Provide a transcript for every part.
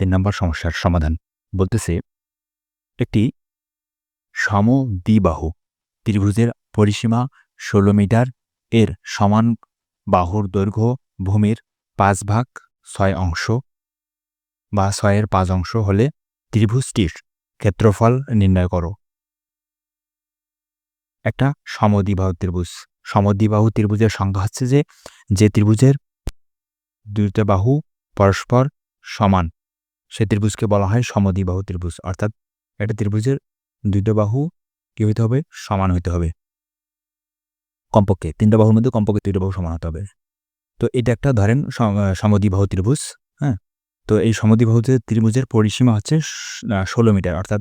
তিন নম্বর সমস্যার সমাধান। বলতেছে, একটি সমদ্বিবাহু ত্রিভুজের পরিসীমা ষোলো মিটার, এর সমান বাহুর দৈর্ঘ্য ভূমির পাঁচ ভাগ ছয় অংশ বা ছয়ের পাঁচ অংশ হলে ত্রিভুজটির ক্ষেত্রফল নির্ণয় করো। একটা সমদ্বিবাহু ত্রিভুজ। সমদ্বিবাহু ত্রিভুজের সংখ্যা হচ্ছে যে যে ত্রিভুজের দুইটা বাহু পরস্পর সমান সে ত্রিভুজকে বলা হয় সমদ্বিবাহু ত্রিভুজ। অর্থাৎ একটা ত্রিভুজের দুইটা বাহু কী হইতে হবে? সমান হইতে হবে। কমপক্ষে তিনটা বাহুর মধ্যে কমপক্ষে দুইটা বাহু সমান হতে হবে। তো এটা একটা ধরেন সমদ্বিবাহু ত্রিভুজ হ্যাঁ? তো এই সমদ্বিবাহু ত্রিভুজের পরিসীমা হচ্ছে ষোলো মিটার। অর্থাৎ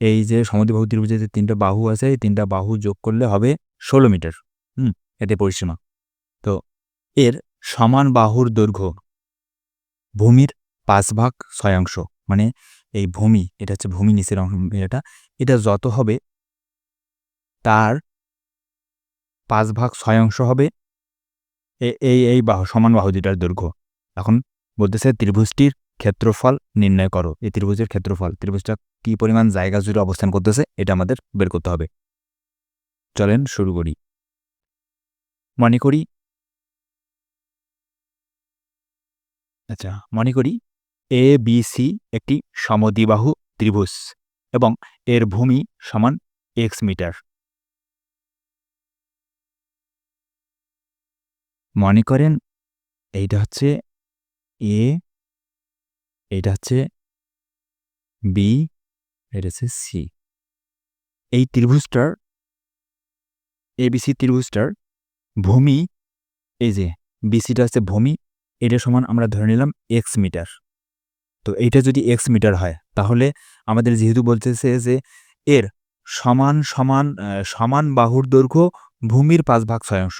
এই যে সমদ্বিবাহু ত্রিভুজের যে তিনটা বাহু আছে, এই তিনটা বাহু যোগ করলে হবে ষোলো মিটার, হুম? এতে পরিসীমা। তো এর সমান বাহুর দৈর্ঘ্য ভূমির পাঁচ ভাগ ছয় অংশ মানে এই ভূমি, এটা হচ্ছে ভূমি নিচের অংশ, এটা এটা যত হবে, তার পাঁচ ভাগ ছয় অংশ হবে এই এই বাহু, সমান বাহু দুটার দৈর্ঘ্য। এখন বলতেছে ত্রিভুজটির ক্ষেত্রফল নির্ণয় করো। এই ত্রিভুজের ক্ষেত্রফল, ত্রিভুজটা কি পরিমাণ জায়গা জুড়ে অবস্থান করতেছে, এটা আমাদের বের করতে হবে। চলেন শুরু করি। মনে করি আচ্ছা মনে করি এ বি সি একটি সমদ্বিবাহু ত্রিভুজ এবং এর ভূমি সমান এক্স মিটার। মনে করেন এইটা হচ্ছে এ এটা হচ্ছে বি এটা হচ্ছে সি এই ত্রিভুজটার এবিসি ত্রিভুজটার ভূমি, এই যে বিসিটা হচ্ছে ভূমি, এটা সমান আমরা ধরে নিলাম এক্স মিটার। তো এইটা যদি এক্স মিটার হয়, তাহলে আমাদের যেহেতু বলতেছে যে এর সমান সমান সমান বাহুর দৈর্ঘ্য ভূমির পাঁচ ভাগ ছয় অংশ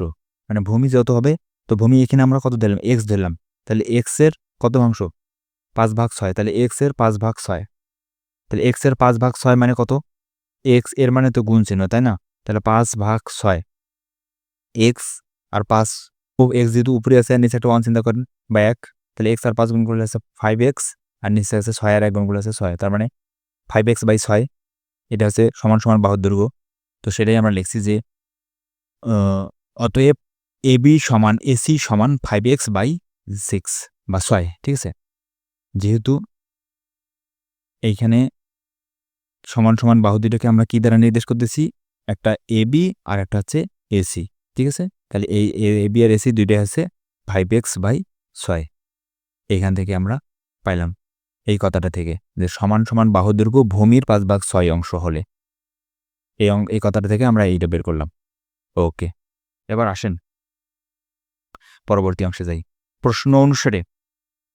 মানে ভূমি যত হবে, তো ভূমি এখানে আমরা কত দিলাম এক্স ধরলাম। তাহলে এক্সের কত অংশ? পাঁচ ভাগ ছয়। তাহলে এক্সের পাঁচ ভাগ ছয়। তাহলে এক্সের পাঁচ ভাগ ছয় মানে কত? এক্সের মানে তো গুণ চিহ্ন, তাই না? তাহলে পাঁচ ভাগ ছয়। এক্স আর পাঁচ এক্স যেহেতু উপরে আছে আর নিচে একটা ওয়ান চিন্তা করেন, বা এক, তাহলে এক্স আর পাঁচ গুণ করলে আছে ফাইভ এক্স আর নিচে আছে ছয় আর এক গুণ করলে আছে ছয়। তার মানে ফাইভ এক্স বাই ছয়, এটা হচ্ছে সমান সমান বাহুর দৈর্ঘ্য। তো সেটাই আমরা লিখছি যে অতএব এ বি সমান এসি সমান ফাইভ এক্স বাই সিক্স বা ছয়, ঠিক আছে? যেহেতু এইখানে সমান সমান বাহু দুটোকে আমরা কী দ্বারা নির্দেশ করতেছি? একটা এ বি আর একটা হচ্ছে এসি ঠিক আছে? তাহলে এই এ বি আর এসি দুইটাই আছে ফাইভ এক্স বাই ছয়। এইখান থেকে আমরা পাইলাম। এই কথাটা থেকে, যে সমান সমান বাহুদৈর্ঘ্য ভূমির পাঁচ ভাগ ছয় অংশ হলে। এই অং, এই কথাটা থেকে আমরা এইটা বের করলাম। ওকে, এবার আসেন। পরবর্তী অংশে যাই। প্রশ্ন অনুসারে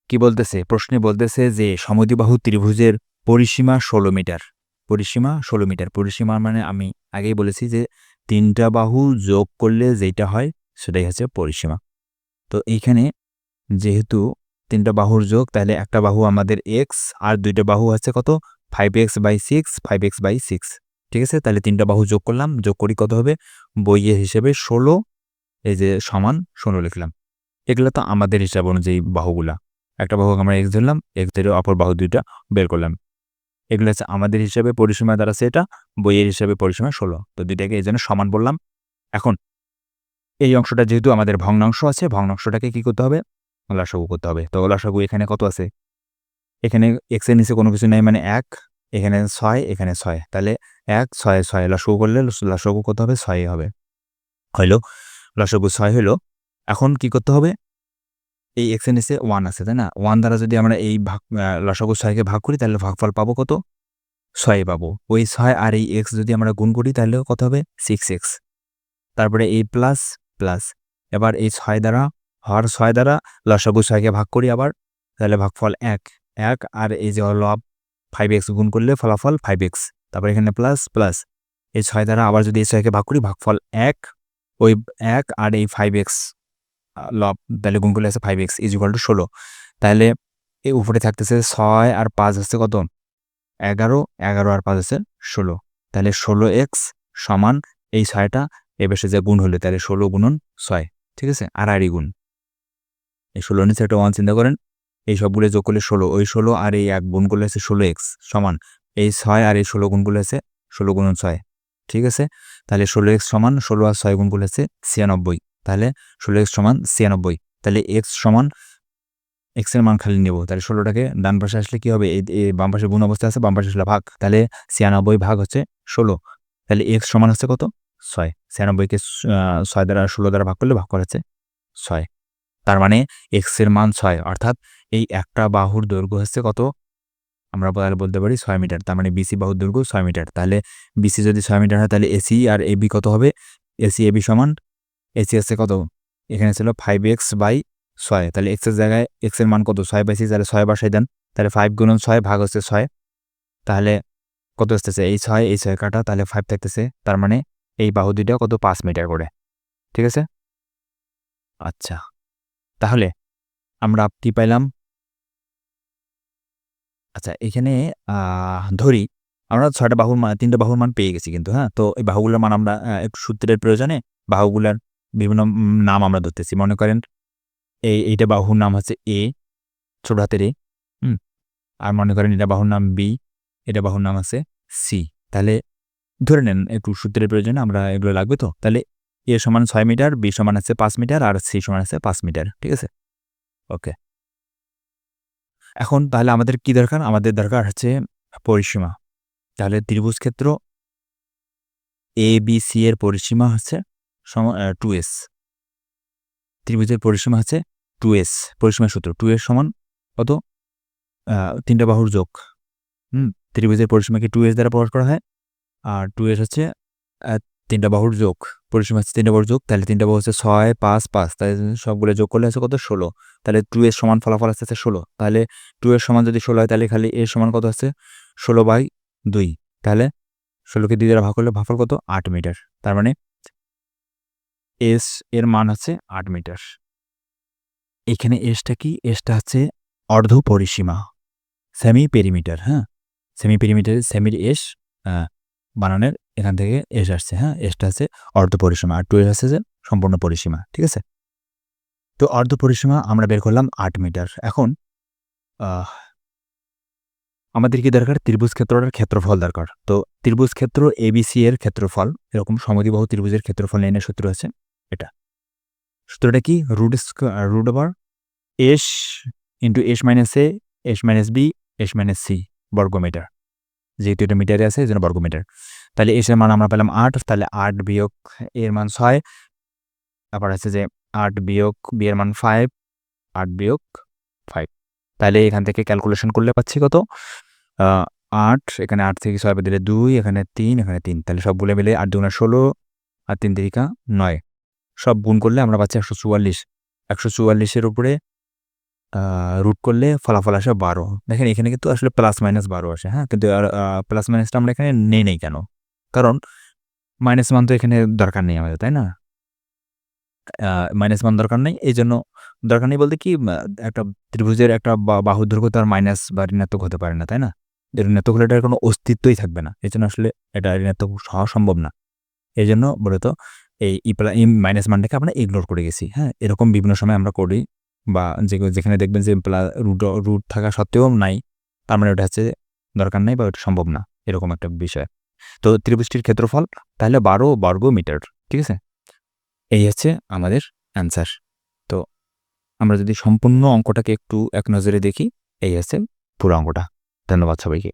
কি বলতেছে? প্রশ্নে বলতেছে যে সমদ্বিবাহু ত্রিভুজের পরিসীমা ষোলো মিটার। পরিসীমা ষোলো মিটার। পরিসীমা মানে আমি আগেই বলেছি যে তিনটা বাহু যোগ করলে যেটা হয় সেটাই হচ্ছে পরিসীমা। তো এইখানে যেহেতু তিনটা বাহুর যোগ, তাহলে একটা বাহু আমাদের এক্স আর দুইটা বাহু আছে কত? Five x by six five x by six ঠিক আছে? তাহলে তিনটা বাহু যোগ করলাম। যোগ করি কত হবে? বইয়ের হিসেবে ষোলো, এই যে সমান ষোলো লিখলাম। এগুলো তো আমাদের হিসাব অনুযায়ী বাহুগুলা। একটা বাহু আমরা এক্স ধরলাম এক্স ধরে অপর বাহু দুইটা বের করলাম। এগুলো হচ্ছে আমাদের হিসাবে পরিসীমা দ্বারা সেটা বইয়ের হিসাবে পরিসীমা ষোলো। তো দুইটাকে এই জন্য সমান বললাম। এখন, এই অংশটা যেহেতু আমাদের ভগ্নাংশ আছে, ভগ্নাংশটাকে কি করতে হবে? লসাগু করতে হবে। তো লসাগু এখানে কত আছে? এখানে এক্সের নিচে কোনো কিছু নেই মানে এক, এখানে ছয় এখানে ছয়। তাহলে এক, ছয় ছয় লসাগু করলে লসাগু কত হবে? ছয় হবে। হইল লসাগু ছয় হইল, এখন কি করতে হবে? এই এক্সের নিচে ওয়ান আছে, তাই না? ওয়ান দ্বারা যদি আমরা এই ভাগ লসাগু ছয়কে ভাগ করি, তাহলে ভাগফল পাবো কত? ছয় পাবো। ওই ছয় আর এই এক্স যদি আমরা গুণ করি তাহলে কত হবে? সিক্স এক্স তারপরে এই প্লাস প্লাস এবার এই ছয় দ্বারা হর ছয় দ্বারা লসাগু ছয়কে ভাগ করি আবার, তাহলে ভাগফল এক। এক আর এই যে লব ফাইভ এক্স গুণ করলে ফলাফল ফাইভ এক্স তারপর এখানে প্লাস প্লাস এই ছয় দ্বারা আবার যদি এই ছয়কে ভাগ করি, ভাগফল এক, ওই এক আর এই ফাইভ এক্স লব তাহলে গুণ করলে আছে five x is equal to ষোলো। তাহলে এই উপরে থাকতেছে ছয় আর পাঁচ হচ্ছে কত? এগারো এগারো আর পাঁচ হচ্ছে ষোলো। তাহলে ষোলো এক্স সমান এই ছয়টা, এ যে গুণ হলে, তাহলে ষোলো গুণন ছয়, ঠিক আছে? আর আড়ি গুণ। এই ষোলো নিচে একটা ওয়ান চিন্তা করেন। এই সবগুলো যোগ করলে ষোলো। ওই ষোলো আর এই এক গুণ করলে হচ্ছে ষোলো এক্স সমান। এই ছয় আর এই ষোলো গুণ করলে হচ্ছে ষোলো গুণ ছয়। ঠিক আছে? তাহলে ষোলো এক্স সমান ষোলো আর ছয় গুণ করলে হচ্ছে ছিয়ানব্বই। তাহলে ষোলো এক্স সমান ছিয়ানব্বই। তাহলে এক্স সমান এক্সের মান খালি নেব। তাহলে ষোলোটাকে ডান পাশে আসলে কি হবে? এই এই বাম পাশে গুণ অবস্থা আছে, বাম পাশে আসলে ভাগ। তাহলে ছিয়ানব্বই ভাগ হচ্ছে ষোলো। তাহলে এক্স সমান হচ্ছে কত? ছয়। ছিয়ানব্বইকে ছয় দ্বারা ষোলো দ্বারা ভাগ করলে ভাগ করা হচ্ছে ছয়। তার মানে এক্সের মান ছয়, অর্থাৎ এই একটা বাহুর দৈর্ঘ্য হচ্ছে কত? আমরা তাহলে বলতে পারি ছয় মিটার, তার মানে বিসি বাহুর দৈর্ঘ্য ছয় মিটার। তাহলে বিসি যদি ছয় মিটার হয়, তাহলে এসি আর এবি কত হবে? এসি এবি সমান এসি হচ্ছে কত? এখানে ছিল ফাইভ এক্স বাই ছয়, তাহলে এক্সের জায়গায় এক্সের মান কত? ছয় বাই সি তাহলে ছয় বাসাই দেন, তাহলে ফাইভ গুণন ছয় ভাগ হচ্ছে ছয়। তাহলে কত আসতেছে? এই ছয় এই ছয় কাটা, তাহলে ফাইভ থাকতেছে, তার মানে এই বাহু দুইটা কত? পাঁচ মিটার করে। ঠিক আছে? আচ্ছা। তাহলে আমরা কি পাইলাম? আচ্ছা এখানে ধরি আমরা ছয়টা বাহুর মান তিনটা বাহুর মান পেয়ে গেছি কিন্তু হ্যাঁ? তো এই বাহুগুলোর মান আমরা একটু সূত্রের প্রয়োজনে বাহুগুলার বিভিন্ন নাম আমরা ধরতেছি। মনে করেন এই, এইটা বাহুর নাম হচ্ছে এ ছোট হাতের এ হুম? আর মনে করেন এটা বাহুর নাম বি এটা বাহুর নাম আছে সি তাহলে ধরে নেন একটু সূত্রের প্রয়োজনে আমরা এগুলো লাগবে তো? তাহলে এ সমান ছয় মিটার, বি সমান আছে পাঁচ মিটার আর সি সমান আছে পাঁচ মিটার, ঠিক আছে? ওকে। এখন তাহলে আমাদের কি দরকার? আমাদের দরকার হচ্ছে পরিসীমা। তাহলে ত্রিভুজ ক্ষেত্র এ বি সি এর পরিসীমা হচ্ছে টু এস ত্রিভুজের পরিসীমা হচ্ছে টু এস পরিসীমা সূত্র। টু এস সমান কত? তিনটা বাহুর যোগ। হুম, ত্রিভুজের পরিসীমাকে টু এস দ্বারা প্রকাশ করা হয়। আর টু এস হচ্ছে তিনটা বাহুর যোগ, পরিসীমা হচ্ছে তিনটা বাহুর যোগ, তাহলে তিনটা বাহু হচ্ছে ছয়, পাঁচ পাঁচ, তাহলে সবগুলো যোগ করলে আছে কত? ষোলো। তাহলে টু এর সমান ফলাফল আসতে আছে ষোলো। তাহলে টু এর সমান যদি ষোলো হয়, তাহলে খালি এর সমান কত আছে? ষোলো বাই দুই। তাহলে ষোলোকে দুই দ্বারা ভাগ করলে ভাগফল কত? আট মিটার। তার মানে এস এর মান হচ্ছে আট মিটার। এখানে এসটা কি? এসটা হচ্ছে অর্ধ পরিসীমা সেমি পেরিমিটার হ্যাঁ? সেমি পেরিমিটার সেমির এস বানানের এখান থেকে এস আসছে হ্যাঁ? এসটা আছে অর্ধ পরিসীমা আর টু এস হচ্ছে যে সম্পূর্ণ পরিসীমা, ঠিক আছে? তো অর্ধ পরিসীমা আমরা বের করলাম আট মিটার। এখন আমাদের কি দরকার? ত্রিভুজ ক্ষেত্রটার ক্ষেত্রফল দরকার। তো ত্রিভুজ ক্ষেত্র এবিসি এর ক্ষেত্রফল, এরকম সমদ্বিবাহু ত্রিভুজের ক্ষেত্রফল নির্ণয় সূত্র আছে, এটা। সূত্রটা কি? Root root over s into s minus a s minus b s minus c বর্গমিটার। যেহেতু এটা মিটারে আছে এই জন্য বর্গমিটার। তাহলে এসের মান আমরা পেলাম আট, তাহলে আট বিয়োগ এর মান ছয়। তারপর আছে যে আট বিয়োগ বি এর মান ফাইভ আট বিয়োগ ফাইভ তাহলে এখান থেকে ক্যালকুলেশন করলে পাচ্ছি কত? আট, এখানে আট থেকে ছয় দিলে দুই, এখানে তিন এখানে তিন। তাহলে সব সবগুলো মিলে আট দুগুণা ষোলো আর তিন তিরিকা নয়। সব গুণ করলে আমরা পাচ্ছি একশো চুয়াল্লিশ। একশো চুয়াল্লিশের উপরে রুট করলে ফলাফল আসে বারো। দেখেন এখানে কিন্তু আসলে প্লাস মাইনাস বারো আসে হ্যাঁ? কিন্তু প্লাস মাইনাসটা আমরা এখানে নেই নেই কেন? কারণ মাইনাস মান তো এখানে দরকার নেই আমাদের, তাই না? মাইনাস মান দরকার নেই এই জন্য দরকার নেই বলতে কি একটা ত্রিভুজের একটা বা- বাহুর দৈর্ঘ্য তার মাইনাস বা ঋণাত্মক হতে পারে না, তাই না? ঋণাত্মক হলে এটার কোনো অস্তিত্বই থাকবে না এই জন্য আসলে এটা ঋণাত্মক হওয়া সম্ভব না। এই জন্য মূলত এই ই মাইনাস মানটাকে আমরা ইগনোর করে গেছি হ্যাঁ? এরকম বিভিন্ন সময় আমরা করি। বা যে যেখানে দেখবেন যে রুট রুট থাকা সত্ত্বেও নাই, তার মানে ওটা হচ্ছে দরকার নাই বা ওটা সম্ভব না, এরকম একটা বিষয়। তো ত্রিভুজটির ক্ষেত্রফল তাহলে বারো বর্গ মিটার ঠিক আছে? এই হচ্ছে আমাদের অ্যান্সার। তো আমরা যদি সম্পূর্ণ অঙ্কটাকে একটু এক নজরে দেখি, এই হচ্ছে পুরো অঙ্কটা। ধন্যবাদ সবাইকে।